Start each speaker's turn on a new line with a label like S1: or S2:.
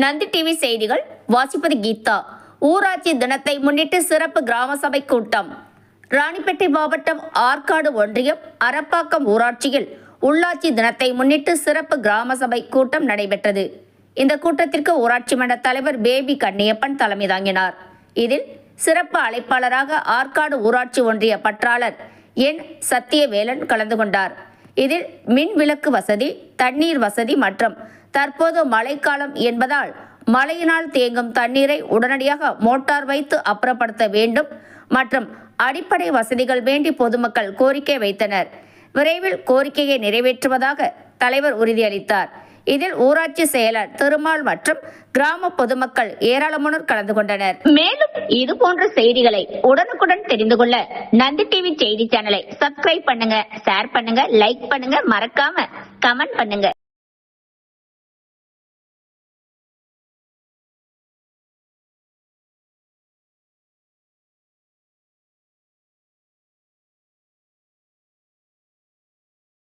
S1: Nandi TV செய்திகள் வாசிப்பது கீதா. ஊராட்சி தினத்தை முன்னிட்டு சிறப்பு கிராம சபை கூட்டம். ராணிப்பேட்டை மாவட்டம் ஆற்காடு ஒன்றியம் அரப்பாக்கம் ஊராட்சியில் உள்ளாட்சி தினத்தை முன்னிட்டு சிறப்பு கிராம சபை கூட்டம் நடைபெற்றது. இந்த கூட்டத்திற்கு ஊராட்சி மன்ற தலைவர் பேபி கண்ணியப்பன் தலைமை தாங்கினார். இதில் சிறப்பு அழைப்பாளராக ஆற்காடு ஊராட்சி ஒன்றிய பற்றாளர் என் சத்தியவேலன் கலந்து கொண்டார். இதில் மின் விளக்கு வசதி தண்ணீர் வசதி மற்றும் தற்போது மழைக்காலம் என்பதால் மழையினால் தேங்கும் தண்ணீரை உடனடியாக மோட்டார் வைத்து அப்புறப்படுத்த வேண்டும் மற்றும் அடிப்படை வசதிகள் வேண்டி பொதுமக்கள் கோரிக்கை வைத்தனர். விரைவில் கோரிக்கையை நிறைவேற்றுவதாக தலைவர் உறுதியளித்தார். இதில் ஊராட்சி செயலர் திருமால் மற்றும் கிராம பொதுமக்கள் ஏராளமானோர் கலந்து கொண்டனர். மேலும் இது போன்ற செய்திகளை உடனுக்குடன் தெரிந்து கொள்ள நந்தி டிவி செய்தி சேனலை சப்ஸ்கிரைப் பண்ணுங்க ஷேர் பண்ணுங்க லைக் பண்ணுங்க மறக்காம கமெண்ட் பண்ணுங்க.